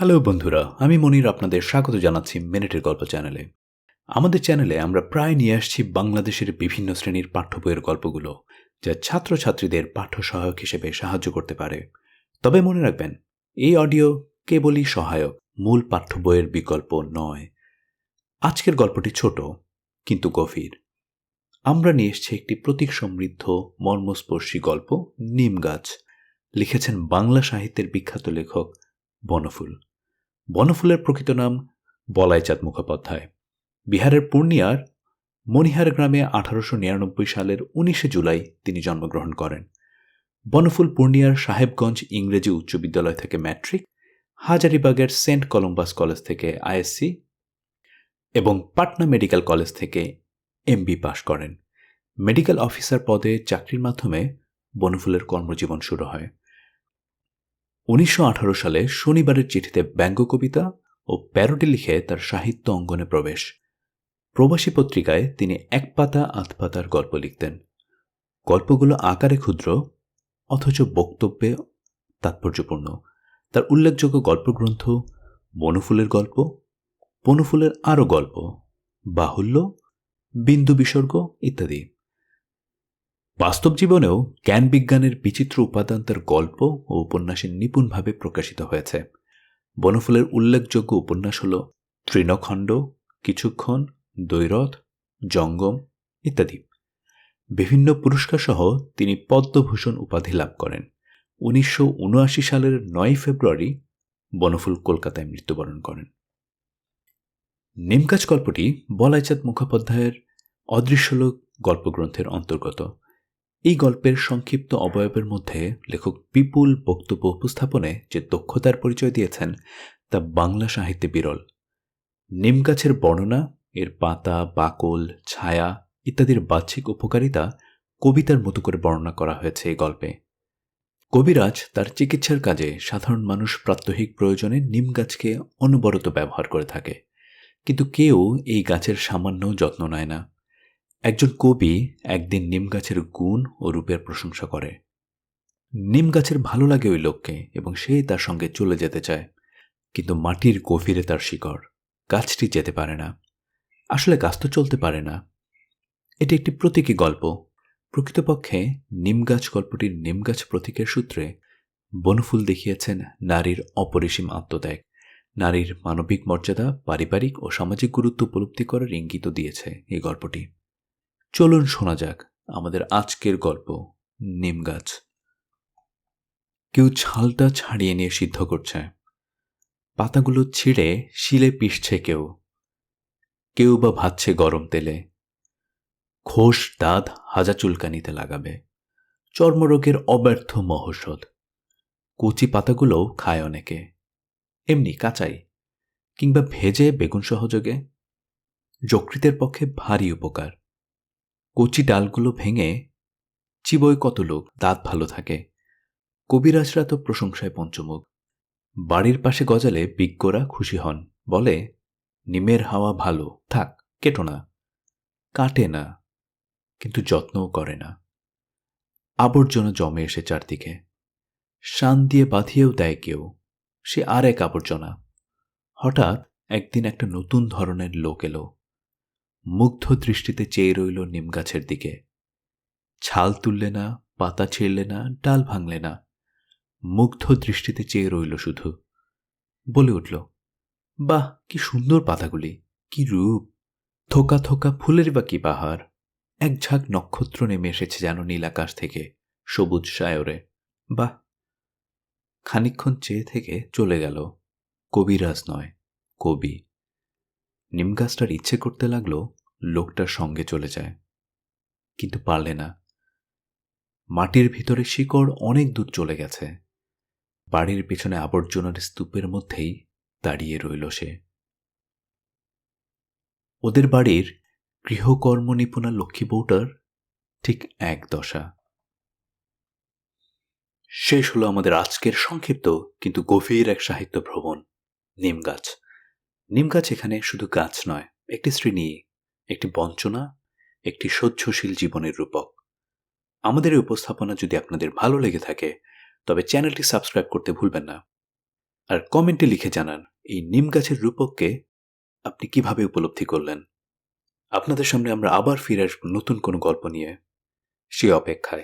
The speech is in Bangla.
হ্যালো বন্ধুরা, আমি মনির আপনাদের স্বাগত জানাচ্ছি মিনিটের গল্প চ্যানেলে। আমাদের চ্যানেলে আমরা প্রায় নিয়ে আসছি বাংলাদেশের বিভিন্ন শ্রেণির পাঠ্য বইয়ের গল্পগুলো, যা ছাত্রছাত্রীদের পাঠ্য সহায়ক হিসেবে সাহায্য করতে পারে। তবে মনে রাখবেন, এই অডিও কেবলই সহায়ক, মূল পাঠ্য বইয়ের বিকল্প নয়। আজকের গল্পটি ছোট, কিন্তু গভীর। আমরা নিয়ে এসছি একটি প্রতীক সমৃদ্ধ, মর্মস্পর্শী গল্প, নিম গাছ, লিখেছেন বাংলা সাহিত্যের বিখ্যাত লেখক বনফুল। বনফুলের প্রকৃত নাম বলাইচাঁদ মুখোপাধ্যায়। বিহারের পূর্ণিয়ার মণিহার গ্রামে আঠারোশো নিরানব্বই সালের উনিশে জুলাই তিনি জন্মগ্রহণ করেন। বনফুল পূর্ণিয়ার সাহেবগঞ্জ ইংরেজি উচ্চ বিদ্যালয় থেকে ম্যাট্রিক, হাজারিবাগের সেন্ট কলম্বাস কলেজ থেকে আইএসসি এবং পাটনা মেডিকেল কলেজ থেকে এমবি পাশ করেন। মেডিকেল অফিসার পদে চাকরির মাধ্যমে বনফুলের কর্মজীবন শুরু হয়। উনিশশো আঠারো সালে শনিবারের চিঠিতে ব্যঙ্গ কবিতা ও প্যারোডি লিখে তার সাহিত্য অঙ্গনে প্রবেশ। প্রবাসী পত্রিকায় তিনি এক পাতা আধ পাতার গল্প লিখতেন। গল্পগুলো আকারে ক্ষুদ্র, অথচ বক্তব্যে তাৎপর্যপূর্ণ। তার উল্লেখযোগ্য গল্পগ্রন্থ বনফুলের গল্প, বনফুলের আরও গল্প, বাহুল্য, বিন্দু বিসর্গ ইত্যাদি। বাস্তব জীবনেও জ্ঞান বিজ্ঞানের বিচিত্র উপাদান তার গল্প ও উপন্যাসে নিপুণভাবে প্রকাশিত হয়েছে। বনফুলের উল্লেখযোগ্য উপন্যাস হল তৃণখণ্ড, কিছুক্ষণ দৈরথ জঙ্গম ইত্যাদি। বিভিন্ন পুরস্কারসহ তিনি পদ্মভূষণ উপাধি লাভ করেন। উনিশশো উনআশি সালের নয় ফেব্রুয়ারি বনফুল কলকাতায় মৃত্যুবরণ করেন। নিমকাজ গল্পটি বলাইচাঁদ মুখোপাধ্যায়ের অদৃশ্যলোক গল্পগ্রন্থের অন্তর্গত। এই গল্পের সংক্ষিপ্ত অবয়বের মধ্যে লেখক বিপুল বক্তব্য উপস্থাপনে যে দক্ষতার পরিচয় দিয়েছেন, তা বাংলা সাহিত্যে বিরল। নিমগাছের বর্ণনা, এর পাতা, বাকল, ছায়া ইত্যাদির বাহ্যিক উপকারিতা কবিতার মতো করে বর্ণনা করা হয়েছে এই গল্পে। কবিরাজ তার চিকিৎসার কাজে সাধারণ মানুষ প্রাত্যহিক প্রয়োজনে নিম গাছকে অনবরত ব্যবহার করে থাকে। কিন্তু কেউ এই গাছের সামান্য যত্ন নেয় না। একজন কবি একদিন নিম গাছের গুণ ও রূপের প্রশংসা করে। নিম গাছের ভালো লাগে ওই লোককে এবং সে তার সঙ্গে চলে যেতে চায়। কিন্তু মাটির গভীরে তার শিকড়, গাছটি যেতে পারে না। আসলে গাছ তো চলতে পারে না। এটি একটি প্রতীকী গল্প। প্রকৃতপক্ষে নিমগাছ গল্পটির নিমগাছ প্রতীকের সূত্রে বনফুল দেখিয়েছেন নারীর অপরিসীম আত্মত্যাগ। নারীর মানবিক মর্যাদা, পারিবারিক ও সামাজিক গুরুত্ব উপলব্ধি করার ইঙ্গিত দিয়েছে এই গল্পটি। চলুন শোনা যাক আমাদের আজকের গল্প, নিম গাছ। কেউ ছালটা ছাড়িয়ে নিয়ে সিদ্ধ করছে। পাতাগুলো ছিঁড়ে শিলে পিষছে কেউ। কেউ বা ভাজছে গরম তেলে। ঘোষ দাঁত হাজা চুলকানিতে লাগাবে। চর্মরোগের অব্যর্থ মহৌষধ। কচি পাতাগুলোও খায় অনেকে। এমনি কাঁচাই, কিংবা ভেজে বেগুন সহযোগে। যকৃতের পক্ষে ভারী উপকার। কচি ডালগুলো ভেঙে চিবই কত লোক, দাঁত ভালো থাকে। কবিরাজরা তো প্রশংসায় পঞ্চমুখ। বাড়ির পাশে গজালে বিজ্ঞরা খুশি হন, বলে, নিমের হাওয়া ভালো, থাক, কেটো না। কাটে না, কিন্তু যত্নও করে না। আবর্জনা জমে এসে চারদিকে। শান দিয়ে বাঁধিয়েও দেয় কেউ, সে আর এক আবর্জনা। হঠাৎ একদিন একটা নতুন ধরনের লোক এলো। মুগ্ধ দৃষ্টিতে চেয়ে রইল নিম গাছের দিকে। ছাল তুললে না, পাতা ছিঁড়লে না, ডাল ভাঙলে না। মুগ্ধ দৃষ্টিতে চেয়ে রইল শুধু। বলে উঠল, বাহ, কি সুন্দর পাতাগুলি, কি রূপ! থোকা থোকা ফুলের বা কি পাহাড়! এক ঝাঁক নক্ষত্র নেমে এসেছে যেন নীল আকাশ থেকে, সবুজ সায়রে। বাহ! খানিক্ষণ চেয়ে থেকে চলে গেল। কবিরাজ নয়, কবি। নিমগাছটার ইচ্ছে করতে লাগল লোকটার সঙ্গে চলে যায়। কিন্তু পারলে না। মাটির ভিতরে শিকড় অনেক দূর চলে গেছে। বাড়ির পিছনে আবর্জনার স্তূপের মধ্যেই দাঁড়িয়ে রইল সে। ওদের বাড়ির গৃহকর্ম নিপুণা লক্ষ্মী বউটার ঠিক এক দশা। শেষ হলো আমাদের আজকের সংক্ষিপ্ত কিন্তু গভীর এক সাহিত্য ভ্রমণ, নিম গাছ। নিম গাছ এখানে শুধু গাছ নয়, একটি শ্রেণি, একটি বঞ্চনা, একটি সহ্যশীল জীবনের রূপক। আমাদের এই উপস্থাপনা যদি আপনাদের ভালো লেগে থাকে, তবে চ্যানেলটি সাবস্ক্রাইব করতে ভুলবেন না। আর কমেন্টে লিখে জানান, এই নিম গাছের রূপককে আপনি কীভাবে উপলব্ধি করলেন? আপনাদের সামনে আমরা আবার ফিরে আসব নতুন কোনো গল্প নিয়ে। সে অপেক্ষায়।